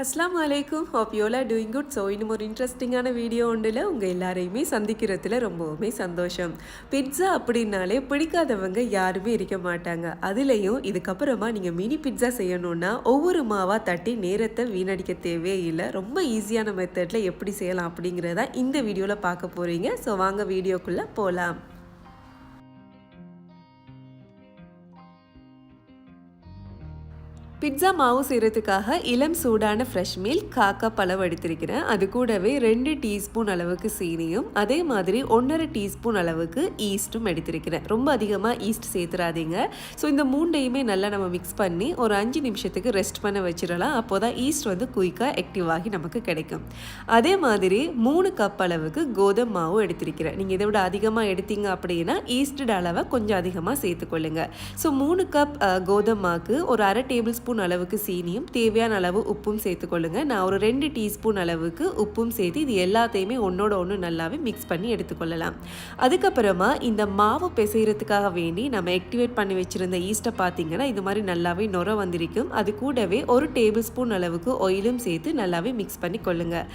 அஸ்லாம் வலைக்கும் hope you all doing good so இன்னும் ஒரு இன்ட்ரெஸ்டிங்கான வீடியோ ஒன்றில் உங்கள் எல்லாரையுமே சந்திக்கிறதுல ரொம்பவுமே சந்தோஷம். பிட்ஸா அப்படின்னாலே பிடிக்காதவங்க யாருமே இருக்க மாட்டாங்க. அதுலேயும் இதுக்கப்புறமா நீங்கள் மினி பிட்ஸா செய்யணும்னா ஒவ்வொரு மாவாக தட்டி நேரத்தை வீணடிக்க தேவையே இல்லை ரொம்ப ஈஸியான மெத்தடில் எப்படி செய்யலாம் அப்படிங்கிறத இந்த வீடியோவில் பார்க்க போகிறீங்க ஸோ வாங்க வீடியோக்குள்ளே போகலாம் பிட்ஸா மாவு செய்கிறதுக்காக இளம் சூடான ஃப்ரெஷ் மில்க் காக்கா பழம் எடுத்திருக்கிறேன் அது கூடவே ரெண்டு டீஸ்பூன் அளவுக்கு சீனியும் அதே மாதிரி ஒன்றரை டீஸ்பூன் அளவுக்கு ஈஸ்ட்டும் எடுத்திருக்கிறேன். ரொம்ப அதிகமாக ஈஸ்ட் சேர்த்துறாதீங்க. ஸோ இந்த மூண்டையுமே நல்லா நம்ம மிக்ஸ் பண்ணி ஒரு அஞ்சு நிமிஷத்துக்கு ரெஸ்ட் பண்ண வச்சிடலாம். அப்போ தான் ஈஸ்ட் வந்து குயிக்காக ஆக்டிவ் ஆகி நமக்கு கிடைக்கும். அதே மாதிரி மூணு கப் அளவுக்கு கோதுமை மாவு எடுத்திருக்கிறேன். நீங்கள் இதை விட அதிகமாக எடுத்தீங்க அப்படின்னா ஈஸ்டட் அளவை கொஞ்சம் அதிகமாக சேர்த்துக்கொள்ளுங்க. ஸோ மூணு கப் கோதுமை மாவுக்கு ஒரு அரை டேபிள் டீஸ்பூன் அளவுக்கு சீனியும் தேவையான அளவு உப்பும் சேர்த்துக்கொள்ளுங்க. நான் ஒரு ரெண்டு டீஸ்பூன் அளவுக்கு உப்பும் சேர்த்து இது எல்லாத்தையுமே ஒன்றோட ஒன்று நல்லாவே மிக்ஸ் பண்ணி எடுத்துக்கொள்ளலாம். அதுக்கப்புறமா இந்த மாவு பிசைகிறதுக்காக வேண்டி நம்ம ஆக்டிவேட் பண்ணி வச்சுருந்த ஈஸ்ட்டை பார்த்தீங்கன்னா இது மாதிரி நல்லாவே நுர வந்திருக்கும். அது கூடவே ஒரு டேபிள் ஸ்பூன் அளவுக்கு ஆயிலும் சேர்த்து நல்லாவே மிக்ஸ் பண்ணி கொள்ளுங்கள்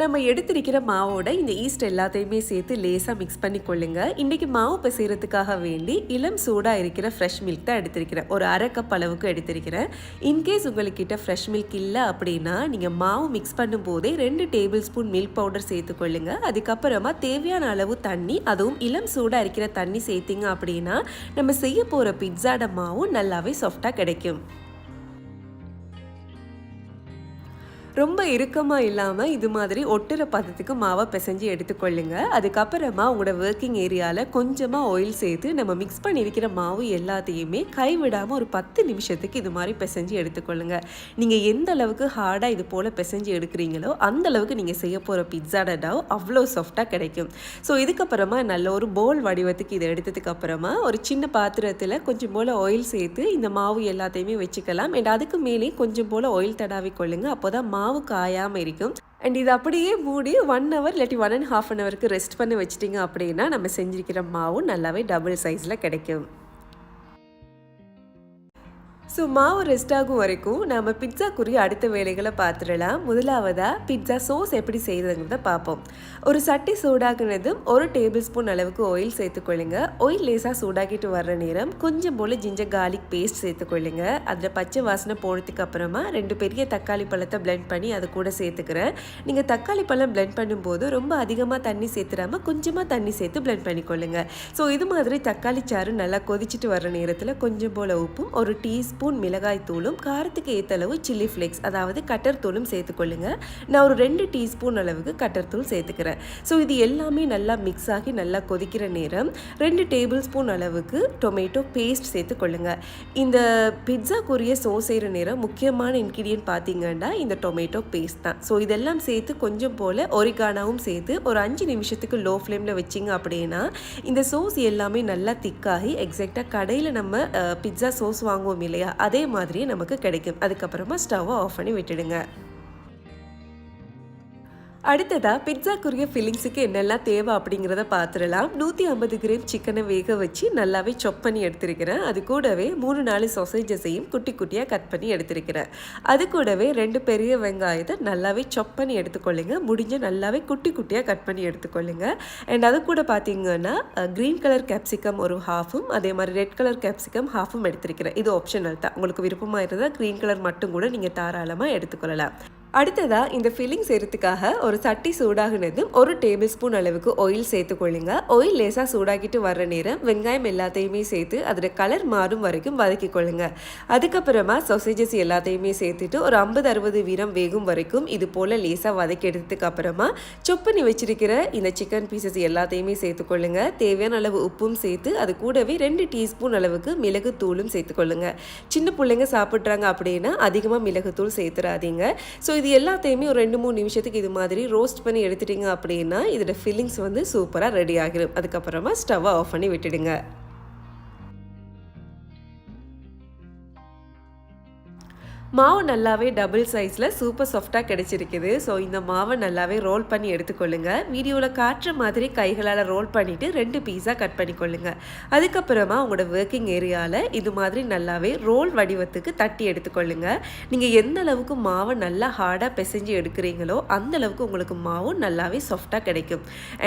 நம்ம எடுத்திருக்கிற மாவோட இந்த ஈஸ்ட் எல்லாத்தையுமே சேர்த்து லேசாக மிக்ஸ் பண்ணி கொள்ளுங்க இன்றைக்கி மாவு பிசைகிறதுக்காக வேண்டி இளம் சூடாக இருக்கிற ஃப்ரெஷ் மில்க் தான் எடுத்திருக்கிறேன். ஒரு அரை கப் அளவுக்கு எடுத்திருக்கிறேன். இன்கேஸ் உங்கள்கிட்ட ஃப்ரெஷ் மில்க் இல்லை அப்படின்னா நீங்கள் மாவு மிக்ஸ் பண்ணும்போதே ரெண்டு டேபிள் ஸ்பூன் மில்க் பவுடர் சேர்த்துக்கொள்ளுங்க. அதுக்கப்புறமா தேவையான அளவு தண்ணி அதுவும் இளம் சூடாக இருக்கிற தண்ணி சேர்த்திங்க அப்படின்னா நம்ம செய்ய போகிற பிட்ஸாட மாவும் நல்லாவே சாஃப்டாக கிடைக்கும். ரொம்ப இறுக்கமாக இல்லாமல் இது மாதிரி ஒட்டுற பதத்துக்கு மாவை பிசைஞ்சு எடுத்துக்கொள்ளுங்க. அதுக்கப்புறமா உங்களோட ஒர்க்கிங் ஏரியாவில் கொஞ்சமாக ஆயில் சேர்த்து நம்ம மிக்ஸ் பண்ணியிருக்கிற மாவு எல்லாத்தையுமே கைவிடாமல் ஒரு பத்து நிமிஷத்துக்கு இது மாதிரி பிசைஞ்சு எடுத்துக்கொள்ளுங்க. நீங்கள் எந்த அளவுக்கு ஹார்டாக இது போல் பிசைஞ்சு எடுக்கிறீங்களோ அந்த அளவுக்கு நீங்கள் செய்ய போகிற பிட்ஸா டவ் அவ்வளோ சாஃப்டாக கிடைக்கும். ஸோ இதுக்கப்புறமா நல்ல ஒரு போல் வடிவத்துக்கு இதை எடுத்ததுக்கு அப்புறமா ஒரு சின்ன பாத்திரத்தில் கொஞ்சம் போல் ஆயில் சேர்த்து இந்த மாவு எல்லாத்தையுமே வச்சுக்கலாம். அண்ட் அதுக்கு மேலே கொஞ்சம் போல் ஆயில் தடாவி கொள்ளுங்க அப்போ தான் மாவு காயாமல் இருக்கும். அண்ட் இது அப்படியே மூடி ஒன் ஹவர் இல்லாட்டி ஒன் அண்ட் ஹாஃப் அன் ஹவருக்கு ரெஸ்ட் பண்ணி வச்சிட்டிங்க அப்படின்னா நம்ம செஞ்சிருக்கிற மாவும் நல்லாவே டபுள் சைஸில் கிடைக்கும். ஸோ மாவு ரெஸ்ட் ஆகும் வரைக்கும் நாம் பிட்ஸாக்குரிய அடுத்த வேலைகளை பார்த்துடலாம். முதலாவதாக பிட்ஸா சோஸ் எப்படி செய்யுதுங்கிறத பார்ப்போம். ஒரு சட்டி சூடாக்குனதும் ஒரு டேபிள் ஸ்பூன் அளவுக்கு ஆயில் சேர்த்துக்கொள்ளுங்க ஆயில் லேசாக சூடாக்கிட்டு வர்ற நேரம் கொஞ்சம் போல் ஜிஞ்சர் கார்லிக் பேஸ்ட் சேர்த்துக்கொள்ளுங்க அதில் பச்சை வாசனை போனதுக்கு அப்புறமா ரெண்டு பெரிய தக்காளி பழத்தை பிளெண்ட் பண்ணி அது கூட சேர்த்துக்கிறேன். நீங்கள் தக்காளி பழம் பிளெண்ட் பண்ணும்போது ரொம்ப அதிகமாக தண்ணி சேர்த்துடாமல் கொஞ்சமாக தண்ணி சேர்த்து பிளெண்ட் பண்ணிக்கொள்ளுங்க. ஸோ இது மாதிரி தக்காளி சாறு நல்லா கொதிச்சுட்டு வர்ற நேரத்தில் கொஞ்சம் போல் உப்பும் ஒரு டீஸ்பூன் ஸ்பூன் மிளகாய் தூளும் காரத்துக்கு ஏற்றளவு சில்லி ஃப்ளேக்ஸ் அதாவது கட்டர் தூளும் சேர்த்துக்கொள்ளுங்க நான் ஒரு ரெண்டு டீஸ்பூன் அளவுக்கு கட்டர் தூள் சேர்த்துக்கிறேன். ஸோ இது எல்லாமே நல்லா மிக்ஸ் ஆகி நல்லா கொதிக்கிற நேரம் ரெண்டு டேபிள் ஸ்பூன் அளவுக்கு டொமேட்டோ பேஸ்ட் சேர்த்துக்கொள்ளுங்க இந்த பிட்ஸாக்குரிய சோஸ் செய்கிற நேரம் முக்கியமான இன்க்ரீடியன்ட் பார்த்தீங்கன்னா இந்த டொமேட்டோ பேஸ்ட் தான். ஸோ இதெல்லாம் சேர்த்து கொஞ்சம் போல் ஒரிகானாவும் சேர்த்து ஒரு அஞ்சு நிமிஷத்துக்கு லோ ஃப்ளேமில் வச்சிங்க அப்படின்னா இந்த சோஸ் எல்லாமே நல்லா திக்காகி எக்ஸாக்டாக கடையில் நம்ம பிட்ஸா சோஸ் வாங்குவோம் இல்லையா? அதே மாதிரியே நமக்கு கிடைக்கும். அதுக்கப்புறமா ஸ்டவ்வை ஆஃப் பண்ணி விட்டுடுங்க. அடுத்ததாக பிட்ஸாக்குரிய ஃபில்லிங்ஸுக்கு என்னெல்லாம் தேவை அப்படிங்கிறத பார்த்துடலாம் நூற்றி ஐம்பது கிராம் சிக்கனை வேக வச்சு நல்லாவே சொப் பண்ணி எடுத்திருக்கிறேன். அது கூடவே மூணு நாலு சொசைஜஸையும் குட்டி குட்டியாக கட் பண்ணி எடுத்திருக்கிறேன். அது கூடவே ரெண்டு பெரிய வெங்காயத்தை நல்லாவே சொப் பண்ணி எடுத்துக்கொள்ளுங்க. முடிஞ்ச நல்லாவே குட்டி குட்டியாக கட் பண்ணி எடுத்துக்கொள்ளுங்க. அண்ட் அது கூட பார்த்தீங்கன்னா க்ரீன் கலர் கேப்சிகம் ஒரு ஹாஃபும் அதே மாதிரி ரெட் கலர் கேப்சிகம் ஹாஃபும் எடுத்திருக்கிறேன். இது ஆப்ஷனல் தான். உங்களுக்கு விருப்பமாக இருந்தால் க்ரீன் கலர் மட்டும் கூட நீங்கள் தாராளமாக எடுத்துக்கொள்ளலாம். அடுத்ததாக இந்த ஃபில்லிங் செய்கிறதுக்காக ஒரு சட்டி சூடாகினதும் ஒரு டேபிள் ஸ்பூன் அளவுக்கு ஆயில் சேர்த்துக்கொள்ளுங்க ஆயில் லேசாக சூடாக்கிட்டு வர்ற நேரம் வெங்காயம் எல்லாத்தையுமே சேர்த்து அதோட கலர் மாறும் வரைக்கும் வதக்கிக்கொள்ளுங்க அதுக்கப்புறமா சொசேஜஸ் எல்லாத்தையுமே சேர்த்துட்டு ஒரு ஐம்பது அறுபது வீரம் வேகும் வரைக்கும் இது போல் லேசாக வதக்கி எடுத்ததுக்கு அப்புறமா சொப் பண்ணி வச்சிருக்கிற இந்த சிக்கன் பீசஸ் எல்லாத்தையுமே சேர்த்துக்கொள்ளுங்க தேவையான அளவு உப்பும் சேர்த்து அது கூடவே ரெண்டு டீஸ்பூன் அளவுக்கு மிளகு தூளும் சேர்த்துக்கொள்ளுங்க சின்ன பிள்ளைங்க சாப்பிட்றாங்க அப்படின்னா அதிகமாக மிளகுத்தூள் சேர்த்துறாதீங்க. ஸோ இது எல்லாத்தையுமே ஒரு ரெண்டு மூணு நிமிஷத்துக்கு இது மாதிரி ரோஸ்ட் பண்ணி எடுத்துட்டிங்க அப்படின்னா இதோட ஃபில்லிங்ஸ் வந்து சூப்பராக ரெடி ஆகிடும் அதுக்கப்புறமா ஸ்டவ்வை ஆஃப் பண்ணி விட்டுடுங்க. மாவு நல்லாவே டபுள் சைஸில் சூப்பர் சாஃப்டாக கிடச்சிருக்குது. ஸோ இந்த மாவை நல்லாவே ரோல் பண்ணி எடுத்துக்கொள்ளுங்க. வீடியோவில் காட்டுற மாதிரி கைகளால் ரோல் பண்ணிவிட்டு ரெண்டு பீஸாக கட் பண்ணிக்கொள்ளுங்க. அதுக்கப்புறமா உங்களோட ஒர்க்கிங் ஏரியாவில் இது மாதிரி நல்லாவே ரோல் வடிவத்துக்கு தட்டி எடுத்துக்கொள்ளுங்க. நீங்கள் எந்த அளவுக்கு மாவை நல்லா ஹார்டாக பிசைஞ்சு எடுக்கிறீங்களோ அந்த அளவுக்கு உங்களுக்கு மாவும் நல்லாவே சாஃப்டாக கிடைக்கும்.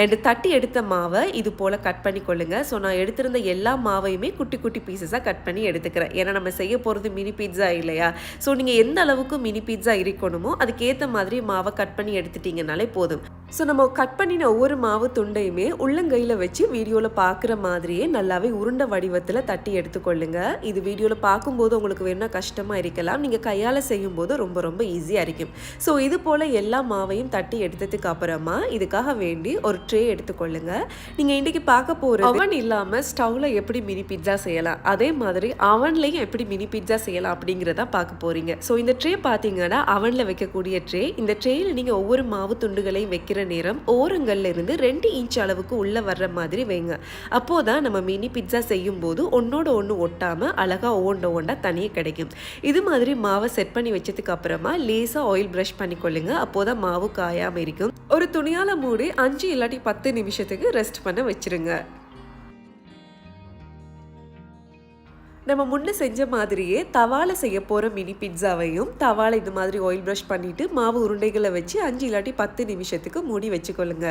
அண்டு தட்டி எடுத்த மாவை இது போல் கட் பண்ணிக்கொள்ளுங்க. ஸோ நான் எடுத்திருந்த எல்லா மாவையுமே குட்டி குட்டி பீசஸாக கட் பண்ணி எடுத்துக்கிறேன். ஏன்னா நம்ம செய்ய போகிறது மினி பீட்ஸா இல்லையா? ஸோ நீங்கள் எந்த அளவுக்கு மினி பீட்சா இருக்கணுமோ அதுக்கேற்ற மாதிரி மாவை கட் பண்ணி எடுத்துட்டீங்கனாலே போதும். ஸோ நம்ம கட் பண்ணின ஒவ்வொரு மாவு துண்டையுமே உள்ளங்கையில் வச்சு வீடியோவில் பார்க்குற மாதிரியே நல்லாவே உருண்டை வடிவத்தில் தட்டி எடுத்துக்கொள்ளுங்க. இது வீடியோவில் பார்க்கும்போது உங்களுக்கு வேணும்னா கஷ்டமாக இருக்கலாம். நீங்கள் கையால் செய்யும்போது ரொம்ப ரொம்ப ஈஸியாக இருக்கும். ஸோ இது போல் எல்லா மாவையும் தட்டி எடுத்ததுக்கு அப்புறமா இதுக்காக வேண்டி ஒரு ட்ரே எடுத்துக்கொள்ளுங்க. நீங்கள் இன்றைக்கி பார்க்க போகிற அவன் இல்லாமல் ஸ்டவ்வில் எப்படி மினி பிட்சா செய்யலாம்? அதே மாதிரி அவன்லேயும் எப்படி மினி பிட்சா செய்யலாம் அப்படிங்கிறத பார்க்க போகிறீங்க ஸோ இந்த ட்ரே பார்த்தீங்கன்னா அவனில் வைக்கக்கூடிய ட்ரே இந்த ட்ரேயில் நீங்கள் ஒவ்வொரு மாவு துண்டுகளையும் வைக்கிற நேரம் ஓரங்கள்ல இருந்து ரெண்டு இன்ச் அளவுக்கு உள்ளே வர்ற மாதிரி வைங்க. அப்போ தான் நம்ம மினி பிட்சா செய்யும் போது ஒன்றோட ஒன்று ஒட்டாமல் அழகாக ஓண்ட ஓண்டா தனியாக கிடைக்கும். இது மாதிரி மாவை செட் பண்ணி வச்சதுக்கு அப்புறமா லேசாக ஆயில் ப்ரஷ் பண்ணிக்கொள்ளுங்க. அப்போதான் மாவு காயாமல் இருக்கும். ஒரு துணியால் மூடி அஞ்சு இல்லாட்டி பத்து நிமிஷத்துக்கு ரெஸ்ட் பண்ண வச்சிருங்க. நம்ம முன்னே செஞ்ச மாதிரியே தவால செய்ய போகிற மினி பிட்சாவையும் தவால இது மாதிரி ஆயில் ப்ரஷ் பண்ணிவிட்டு மாவு உருண்டைகளை வச்சு அஞ்சு இல்லாட்டி பத்து நிமிஷத்துக்கு மூடி வச்சுக்கொள்ளுங்க.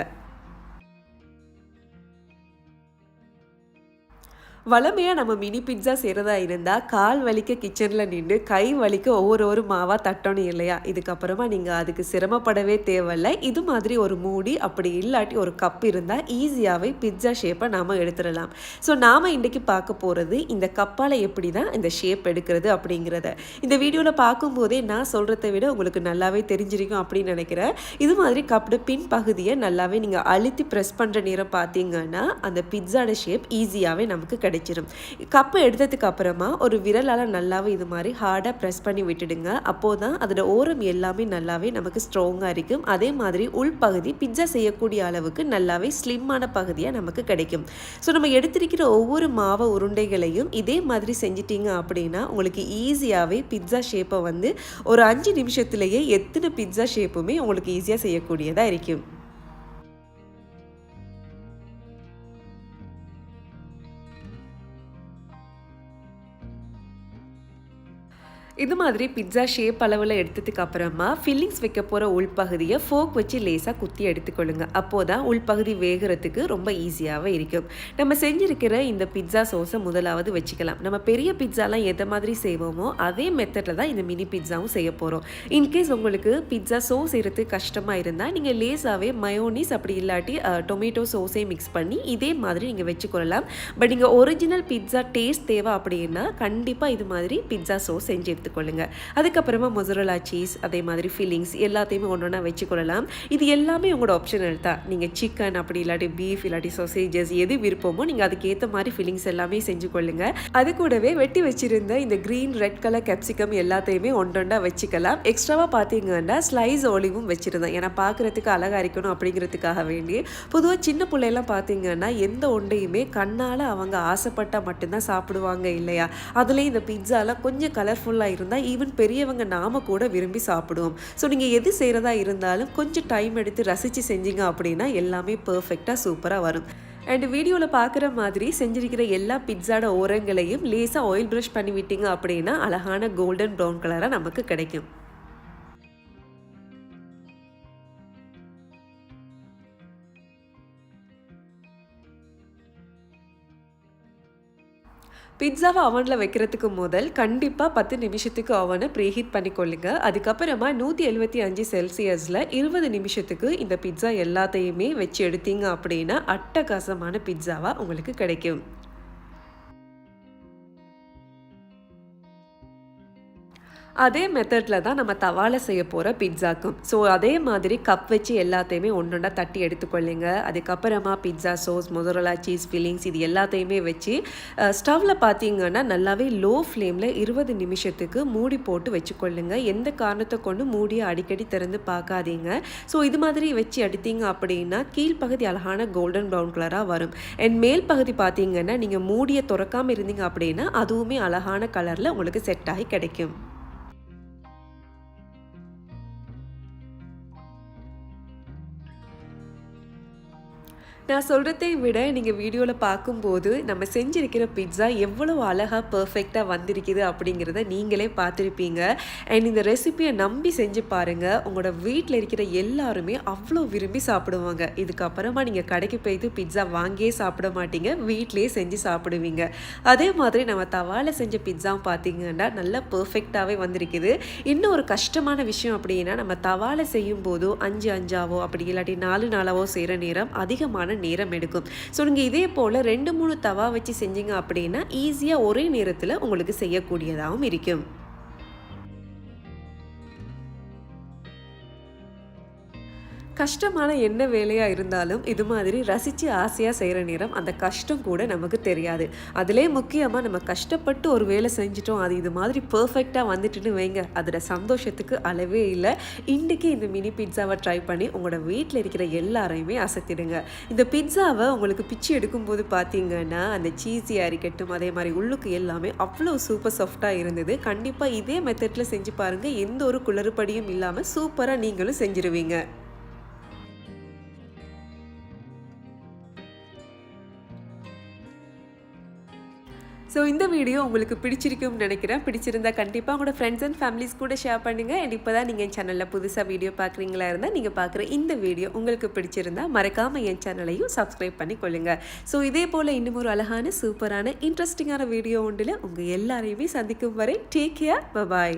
வளமையாக நம்ம மினி பிட்ஸா செய்கிறதா இருந்தால் கால் வலிக்க கிச்சனில் நின்று கை வலிக்க ஒவ்வொரு ஒரு மாவாக தட்டணும் இல்லையா? இதுக்கப்புறமா நீங்கள் அதுக்கு சிரமப்படவே தேவையில்லை. இது மாதிரி ஒரு மூடி அப்படி இல்லாட்டி ஒரு கப் இருந்தால் ஈஸியாகவே பிட்சா ஷேப்பை நாம் எடுத்துடலாம். ஸோ நாம் இன்றைக்கி பார்க்க போகிறது இந்த கப்பால் எப்படி தான் இந்த ஷேப் எடுக்கிறது அப்படிங்கிறத. இந்த வீடியோவில் பார்க்கும்போதே நான் சொல்கிறத விட உங்களுக்கு நல்லாவே தெரிஞ்சிருக்கும் அப்படின்னு நினைக்கிறேன். இது மாதிரி கப்போட பின் பகுதியை நல்லாவே நீங்கள் அழுத்தி ப்ரெஸ் பண்ணுற நேரம் பார்த்தீங்கன்னா அந்த பிட்ஸாட ஷேப் ஈஸியாகவே நமக்கு கிடைக்கும். கிடைச்சிடும் கப்பு எடுத்ததுக்கு அப்புறமா ஒரு விரலால் நல்லாவே இது மாதிரி ஹார்டாக ப்ரெஸ் பண்ணி விட்டுடுங்க. அப்போது தான் அதோட ஓரம் எல்லாமே நல்லாவே நமக்கு ஸ்ட்ராங்காக இருக்கும். அதே மாதிரி உள்பகுதி பிட்சா செய்யக்கூடிய அளவுக்கு நல்லாவே ஸ்லிம்மான பகுதியாக நமக்கு கிடைக்கும். ஸோ நம்ம எடுத்திருக்கிற ஒவ்வொரு மாவை உருண்டைகளையும் இதே மாதிரி செஞ்சிட்டிங்க அப்படின்னா உங்களுக்கு ஈஸியாகவே பிட்ஸா ஷேப்பை வந்து ஒரு அஞ்சு நிமிஷத்துலேயே எத்தனை பிட்ஸா ஷேப்புமே உங்களுக்கு ஈஸியாக செய்யக்கூடியதாக இருக்கும். இது மாதிரி பிட்சா ஷேப் அளவில் எடுத்ததுக்கு அப்புறமா ஃபில்லிங்ஸ் வைக்க போகிற உள்பகுதியை ஃபோக் வச்சு லேசாக குத்தி எடுத்துக்கொள்ளுங்க. அப்போது தான் உள்பகுதி வேகிறதுக்கு ரொம்ப ஈஸியாகவே இருக்கும். நம்ம செஞ்சுருக்கிற இந்த பிட்சா சோஸை முதலாவது வச்சுக்கலாம். நம்ம பெரிய பிட்சாலாம் எதை மாதிரி செய்வோமோ அதே மெத்தடில் தான் இந்த மினி பிட்சாவும் செய்ய போகிறோம் இன்கேஸ் உங்களுக்கு பிட்சா சோஸ் செய்கிறது கஷ்டமாக இருந்தால் நீங்கள் லேஸாகவே மயோனிஸ் அப்படி இல்லாட்டி டொமேட்டோ சோஸே மிக்ஸ் பண்ணி இதே மாதிரி நீங்கள் வச்சுக்கொள்ளலாம். பட் நீங்கள் ஒரிஜினல் பிட்சா டேஸ்ட் தேவை அப்படின்னா கண்டிப்பாக இது மாதிரி பிட்சா சோஸ் செஞ்சு எடுத்துக்கொள்ளுங்க. அதுக்கப்புறமா மொசரலா சீஸ் அதே மாதிரி ஃபில்லிங்ஸ் எல்லாத்தையுமே ஒன்று ஒன்றா வச்சுக்கொள்ளலாம். இது எல்லாமே உங்களோட ஆப்ஷனல் தான். நீங்கள் சிக்கன் அப்படி இல்லாட்டி பீஃப் இல்லாட்டி சொசேஜஸ் எது விருப்பமோ நீங்கள் அதுக்கேற்ற மாதிரி ஃபில்லிங்ஸ் எல்லாமே செஞ்சு கொள்ளுங்க. அது கூடவே வெட்டி வச்சிருந்த இந்த க்ரீன் ரெட் கலர் கேப்சிகம் எல்லாத்தையுமே ஒன்றொண்டா வச்சுக்கலாம். எக்ஸ்ட்ராவாக பார்த்தீங்கன்னா ஸ்லைஸ் ஒலிவும் வச்சுருந்தேன். ஏன்னா பார்க்குறதுக்கு அழகாக இருக்கணும் அப்படிங்கிறதுக்காக வேண்டி. பொதுவாக சின்ன பிள்ளையெல்லாம் பார்த்தீங்கன்னா எந்த ஒன்றையுமே கண்ணால் அவங்க ஆசைப்பட்டால் மட்டும்தான் சாப்பிடுவாங்க இல்லையா? அதுலேயும் இந்த பிட்ஸாலாம் கொஞ்சம் கலர்ஃபுல்லாக இருந்தால் ஈவன் பெரியவங்க நாம கூட விரும்பி சாப்பிடுவோம். ஸோ நீங்கள் எது செய்கிறதா இருந்தாலும் கொஞ்சம் டைம் எடுத்து ரசித்து செஞ்சீங்க அப்படின்னா எல்லாமே பர்ஃபெக்டாக சூப்பராக வரும். அண்ட் வீடியோவில் பார்க்குற மாதிரி செஞ்சிருக்கிற எல்லா பிட்ஸாட ஓரங்களையும் லேசாக ஆயில் ப்ரஷ் பண்ணி விட்டீங்க அப்படின்னா அழகான கோல்டன் ப்ரௌன் கலராக நமக்கு கிடைக்கும். பிட்சாவை அவனில் வைக்கிறதுக்கு முதல் கண்டிப்பாக பத்து நிமிஷத்துக்கு அவனை ப்ரீஹீட் பண்ணிக்கொள்ளுங்க. அதுக்கப்புறமா நூற்றி எழுபத்தி அஞ்சு செல்சியஸில் இருபது நிமிஷத்துக்கு இந்த பிட்சா எல்லாத்தையுமே வச்சு எடுத்தீங்க அப்படின்னா அட்டகாசமான பிட்சாவாக உங்களுக்கு கிடைக்கும். அதே மெத்தடில் தான் நம்ம தவாலை செய்ய போகிற பிட்சாக்கும் ஸோ அதே மாதிரி கப் வச்சு எல்லாத்தையுமே ஒன்றொண்டா தட்டி எடுத்துக்கொள்ளுங்க. அதுக்கப்புறமா பிட்சா சோஸ் மொதரலா சீஸ் ஃபில்லிங்ஸ் இது எல்லாத்தையுமே வச்சு ஸ்டவ்வில் பார்த்தீங்கன்னா நல்லாவே லோ ஃப்ளேமில் இருபது நிமிஷத்துக்கு மூடி போட்டு வச்சுக்கொள்ளுங்க. எந்த காரணத்தை கொண்டு மூடியை அடிக்கடி திறந்து பார்க்காதீங்க ஸோ இது மாதிரி வச்சு எடுத்தீங்க அப்படின்னா கீழ்ப்பகுதி அழகான கோல்டன் ப்ரௌன் கலராக வரும். அண்ட் மேல் பகுதி பார்த்தீங்கன்னா நீங்கள் மூடியை திறக்காமல் இருந்தீங்க அப்படின்னா அதுவுமே அழகான கலரில் உங்களுக்கு செட் ஆகி கிடைக்கும். நான் சொல்கிறதை விட நீங்கள் வீடியோவில் பார்க்கும்போது நம்ம செஞ்சிருக்கிற பிட்ஸா எவ்வளோ அழகாக பர்ஃபெக்டாக வந்திருக்குது அப்படிங்கிறத நீங்களே பார்த்துருப்பீங்க. அண்ட் இந்த ரெசிபியை நம்பி செஞ்சு பாருங்கள் உங்களோட வீட்டில் இருக்கிற எல்லாருமே அவ்வளோ விரும்பி சாப்பிடுவாங்க. இதுக்கப்புறமா நீங்கள் கடைக்கு போயிட்டு பிட்ஸா வாங்கியே சாப்பிட மாட்டீங்க. வீட்டிலேயே செஞ்சு சாப்பிடுவீங்க. அதே மாதிரி நம்ம தவால செஞ்ச பிட்ஸாவும் பார்த்தீங்கன்னா நல்லா பர்ஃபெக்டாகவே வந்திருக்குது. இன்னும் ஒரு கஷ்டமான விஷயம் அப்படின்னா நம்ம தவால செய்யும் போதோ அஞ்சு அஞ்சாவோ அப்படி இல்லாட்டி நாலு நாளாவோ செய்கிற நேரம் அதிகமான நேரம் எடுக்கும். ஸோ நீங்கள் இதே போல் ரெண்டு மூணு தவா வச்சு செஞ்சீங்க அப்படின்னா ஈஸியாக ஒரே நேரத்தில் உங்களுக்கு செய்யக்கூடியதாகவும் இருக்கும். கஷ்டமான என்ன வேலையாக இருந்தாலும் இது மாதிரி ரசித்து ஆசையாக செய்கிற நேரம் அந்த கஷ்டம் கூட நமக்கு தெரியாது. அதிலே முக்கியமாக நம்ம கஷ்டப்பட்டு ஒரு வேலை செஞ்சிட்டோம் அது இது மாதிரி பர்ஃபெக்டாக வந்துட்டுன்னு வைங்க. அதோட சந்தோஷத்துக்கு அளவே இல்லை. இன்றைக்கி இந்த மினி பிட்ஸாவை ட்ரை பண்ணி உங்களோட வீட்டில் இருக்கிற எல்லாரையுமே அசத்திடுங்க. இந்த பிட்ஸாவை உங்களுக்கு பிச்சு எடுக்கும்போது பார்த்தீங்கன்னா அந்த சீஸியாக இருக்கட்டும் அதே மாதிரி உள்ளுக்கு எல்லாமே அவ்வளோ சூப்பர் சாஃப்டாக இருந்தது. கண்டிப்பாக இதே மெத்தடில் செஞ்சு பாருங்கள் எந்த ஒரு குளறுபடியும் இல்லாமல் சூப்பராக நீங்களும் செஞ்சுருவீங்க. ஸோ இந்த வீடியோ உங்களுக்கு பிடிச்சிருக்கும்னு நினைக்கிறேன். பிடிச்சிருந்தா கண்டிப்பாக உங்களோட ஃப்ரெண்ட்ஸ் அண்ட் ஃபேமிலிஸ் கூட ஷேர் பண்ணுங்கள் அண்ட் இப்போ தான் நீங்கள் என் சேனலில் புதுசாக வீடியோ பார்க்குறீங்களா இருந்தால் நீங்கள் பார்க்குற இந்த வீடியோ உங்களுக்கு பிடிச்சிருந்தா மறக்காமல் என் சேனலையும் சப்ஸ்கிரைப் பண்ணி கொள்ளுங்கள் ஸோ இதே போல் இன்னும் ஒரு அழகான சூப்பரான இன்ட்ரெஸ்டிங்கான வீடியோ ஒன்றில் உங்கள் எல்லாரையுமே சந்திக்கும் வரை டேக் கேர் பபாய்